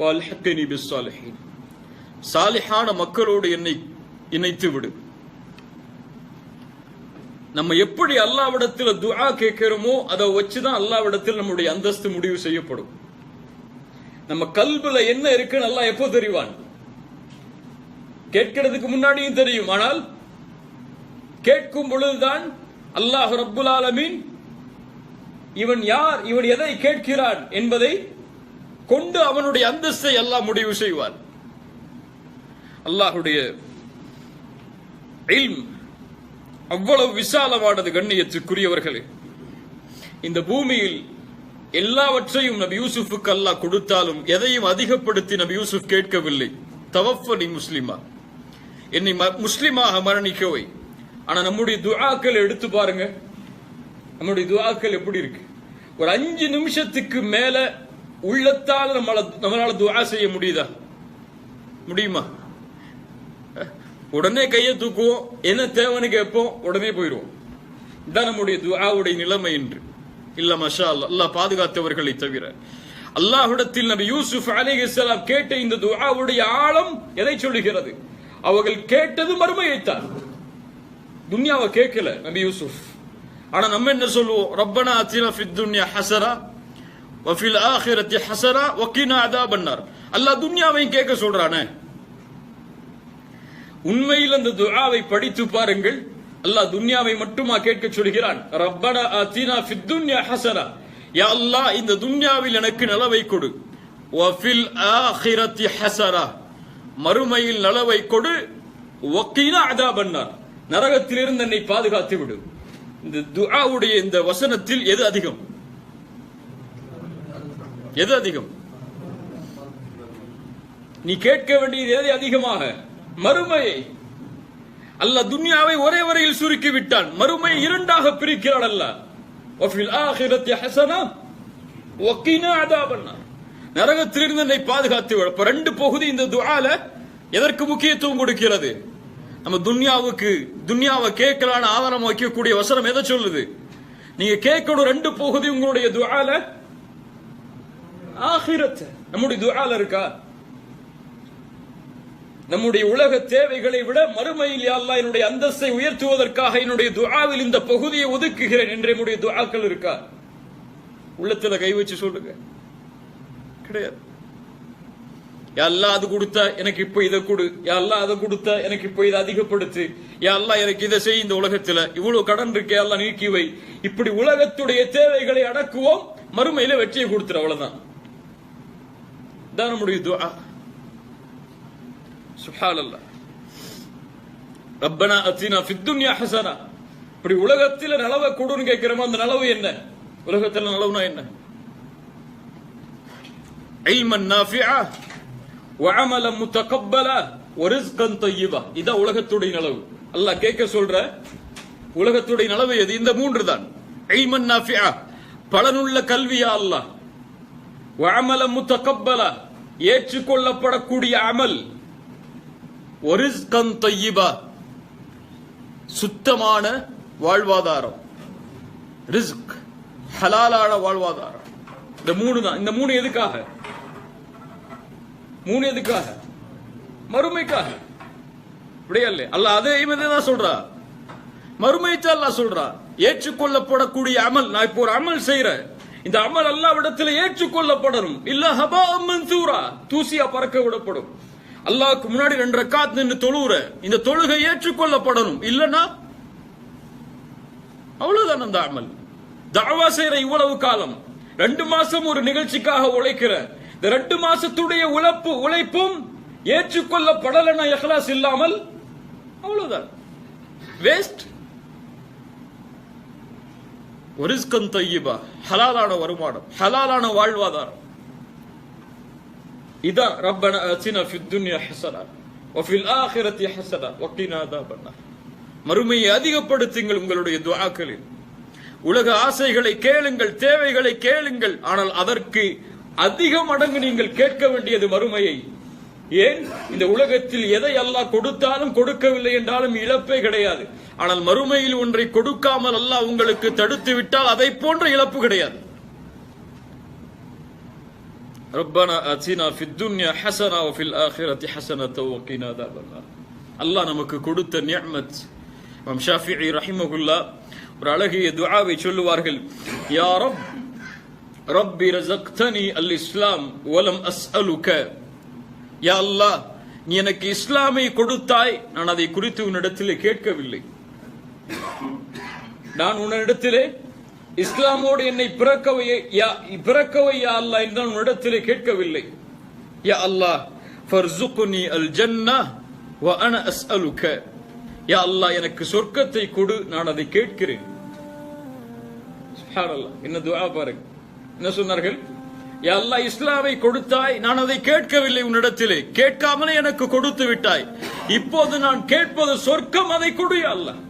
வால்ஹக்கனி பிஸ்ஸாலிஹின். சாலிஹான மக்களோடு என்னை இணைத்து விடு. நம்ம எப்படி அல்லாவிடத்தில் துஆ கேட்கிறோமோ அதை வச்சுதான் அல்லாவிடத்தில் நம்முடைய அந்தஸ்து முடிவு செய்யப்படும். நம்ம கல்புல என்ன இருக்குன்னு எல்லாம் எப்போ தெரிவான்? கேட்கிறதுக்கு முன்னாடியும் தெரியும். ஆனால் கேட்கும் பொழுதுதான் அல்லாஹ் ரப்புல் ஆலமீன் இவன் யார் இவன் எதை கேட்கிறான் என்பதை கொண்டு அவனுடைய அந்தஸ்தை எல்லாம் முடிவு செய்வார் அல்லாஹுடைய அவ்வளவு விசாலமானது கண்ணியத்துக்குரியவர்களே. இந்த பூமியில் எல்லாவற்றையும் நபி யூசுஃபுக்கு அல்லாஹ் கொடுத்தாலும் எதையும் அதிகப்படுத்தி நபி யூசுப் கேட்கவில்லை. தவஃபனி முஸ்லிமா. என்னை ம- முஸ்லிமாக மரணிக்கவை. ஆனா நம்முடைய துஆக்கள் எடுத்து பாருங்க. நம்முடைய துஆக்கள் எப்படி இருக்கு? ஒரு அஞ்சு நிமிஷத்துக்கு மேல உள்ளத்தால் நம்மளால நம்மளால செய்ய முடியுதா? முடியுமா? உடனே கையை தூக்குவோம் என்ன தேவைன்னு கேட்போம் உடனே போயிடுவோம். இதான் நம்முடைய துவாவுடைய நிலைமை என்று இல்ல மஷா அல்லாஹ் அல்லாஹ் பாதுகாத்தவர்களை தவிர. அல்லாஹ்விடத்தில் நபி யூசுப் அலைஹிஸ்ஸலாம் கேட்ட இந்த துவாவுடைய ஆழம் எதை சொல்லுகிறது? அவர்கள் கேட்டது மறுமையைத்தான். துன்யாவை கேட்கல நபி யூசுப். ஆனா நம்ம என்ன சொல்லுவோம்? ரப்பனா அத்தினா ஃபித் துன்யா ஹசரா. வஃபில் ஆஹிரத்தி ஹசரா வக்கீனா அதாபன்னார் அல்லாஹ் துன்யாவையும் கேட்க சொல்றானே? உண்மையில் அந்த துஆவை படித்து பாருங்கள். அல்லாஹ் துன்யாவை மட்டுமா கேட்க சொல்கிறான். ரப்பனா ஆத்தினா ஃபித் துன்யா ஹசனா யா அல்லாஹ் இந்த துன்யாவில் எனக்கு நலவை கொடு. வஃபில் ஆஹிரத்தி ஹசரா மறுமையில் நலவை கொடு. வக்கீனா அதாபன்னார் நரகத்திலிருந்து என்னை பாதுகாத்து விடு. இந்த துஆவுடைய இந்த வசனத்தில் எது அதிகம்? எது அதிகம்? நீ கேட்க வேண்டியது எது அதிகமாக மறுமையை. அல்ல துன்யாவை ஒரே வரையில் சுருக்கி விட்டான். மறுமை இரண்டாக பிரிக்கிறான் அல்ல வஃபில் ஹசனா நரகத்திலிருந்து என்னை பாதுகாத்து ரெண்டு பகுதி இந்த துவால எதற்கு முக்கியத்துவம் கொடுக்கிறது? நம்ம துன்யாவுக்கு துன்யாவை கேட்கலான்னு ஆதாரம் வைக்கக்கூடிய வசனம் எதை சொல்லுது? நீங்க கேட்கணும் ரெண்டு பகுதி உங்களுடைய துவால ஆகிரத் நம்முடைய துஆல இருக்கா? நம்முடைய உலக தேவைகளை விட மறுமையில் யா என்னுடைய அந்தஸ்தை உயர்த்துவதற்காக என்னுடைய துஆவில் இந்த பகுதியை ஒதுக்குகிறேன் என்று என்னுடைய துஆக்கள் இருக்கா? உள்ளத்துல கை வச்சு சொல்லுங்க. கிடையாது. யாரெல்லாம் அது கொடுத்தா எனக்கு இப்ப இதை கொடு. யாரெல்லாம் அதை கொடுத்தா எனக்கு இப்ப இதை அதிகப்படுத்து. யாரெல்லாம் எனக்கு இதை செய் இந்த உலகத்துல. இவ்வளவு கடன் இருக்கே எல்லாம் நீக்கி வை. இப்படி உலகத்துடைய தேவைகளை அடக்குவோம் மறுமையில வெற்றியை கொடுத்துரு அவ்வளவுதான். இதான் நம்முடைய துஆ சுப்ஹான் அல்லாஹ் ரப்பனா அத்தினா ஃபித் துன்யா ஹசனா இப்படி உலகத்துல நலவை கொடுன்னு கேட்கிறோமோ அந்த நலவு என்ன உலகத்துல நலவுனா என்ன علما نافعا وعملا متقبلا ورزقا طيبا இதான் உலகத்துடைய நலவு அல்லாஹ் கேட்க சொல்ற உலகத்துடைய நலவு எது இந்த மூன்று தான் علما نافعا பலனுள்ள கல்வியா அல்லாஹ் وعملا متقبلا ஏற்றுக்கொள்ளப்படக்கூடிய அமல் ஒரு தையிபா சுத்தமான வாழ்வாதாரம். ரிஸ்க் ஹலாலான வாழ்வாதாரம். இந்த மூணு தான். இந்த மூணு எதுக்காக? மூணு எதுக்காக? மறுமைக்காக. அப்படியே இல்லையா அல்லாஹ் அதே தான் சொல்றா. மறுமைத்தான் சொல்றா. ஏற்றுக்கொள்ளப்படக்கூடிய அமல். நான் இப்போ ஒரு அமல் செய்யறேன் இந்த அமல் அல்லாவிடத்தில் ஏற்றுக்கொள்ளப்படணும். இல்ல ஹபா மன்சூரா. தூசியா பறக்க விடப்படும். அல்லாஹ்க்கு முன்னாடி ரெண்டு ரக்காத் நின்று தொழுவுற. இந்த தொழுகை ஏற்றுக்கொள்ளப்படணும். இல்லனா? அவ்வளவுதான் அந்த அமல். தாவா செய்யற இவ்வளவு காலம். ரெண்டு மாசம் ஒரு நிகழ்ச்சிக்காக உழைக்கிற. இந்த ரெண்டு மாசத்துடைய உழைப்பு உழைப்பும் ஏற்றுக்கொள்ளப்படலைன்னா எஹ்லாஸ் இல்லாமல் அவ்வளவுதான். வேஸ்ட் ஒரிஸ்கன் தொய்யிபா ஹலாலான வருமானம் ஹலாலான வாழ்வாதாரம். இதான் ரப்பன அசினா ஃபித் துன்யா ஹசனா வஃபில் ஆஹிரத்தி ஹசனா வக்கீனாதா பண்ணார் மறுமையை அதிகப்படுத்துங்கள் உங்களுடைய துவாக்களில் உலக ஆசைகளை கேளுங்கள் தேவைகளை கேளுங்கள் ஆனால் அதற்கு அதிக மடங்கு நீங்கள் கேட்க வேண்டியது மறுமையை. ஏன் இந்த உலகத்தில் எதை அல்லாஹ் கொடுத்தாலும் கொடுக்கவில்லை என்றாலும் இழப்பே கிடையாது ஆனால் மறுமையில் ஒன்றை கொடுக்காமல் அல்லாஹ் உங்களுக்கு தடுத்து விட்டால் அதை போன்ற இழப்பு கிடையாது ربنا آتنا في الدنيا حسنة وفي الآخرة حسنة وقنا عذاب النار அல்லாஹ் நமக்கு கொடுத்த நியமத் இமாம் ஷாஃபிஇ ரஹிமஹுல்லா ஒரு அழகிய துஆவை சொல்லுவார்கள் யா ரப் ரப்பி ரஸக்தனி அல் இஸ்லாம் வலம் அஸ்அலுக யா அல்லாஹ் நீ எனக்கு இஸ்லாமை கொடுத்தாய். நான் அதை குறித்து உன்னிடத்திலே கேட்கவில்லை. நான் உன்னிடத்திலே இஸ்லாமோடு என்னை பிறக்கவை யா பிறக்கவை யா அல்லாஹ் என்று நான் உன்னிடத்திலே கேட்கவில்லை. யா அல்லாஹ் ஃபர்சுகுனி அல் ஜன்னா வ அன அஸ்அலுக. யா அல்லாஹ் எனக்கு சொர்க்கத்தை கொடு நான் அதை கேட்கிறேன். சுப்ஹானல்லாஹ் என்ன துஆ பாருங்க. என்ன சொன்னார்கள்? அல்லாஹ் இஸ்லாமை கொடுத்தாய் நான் அதை கேட்கவில்லை உன்னிடத்திலே. கேட்காமலே எனக்கு கொடுத்து விட்டாய். இப்போது நான் கேட்பது சொர்க்கம் அதை கொடு அல்லாஹ்.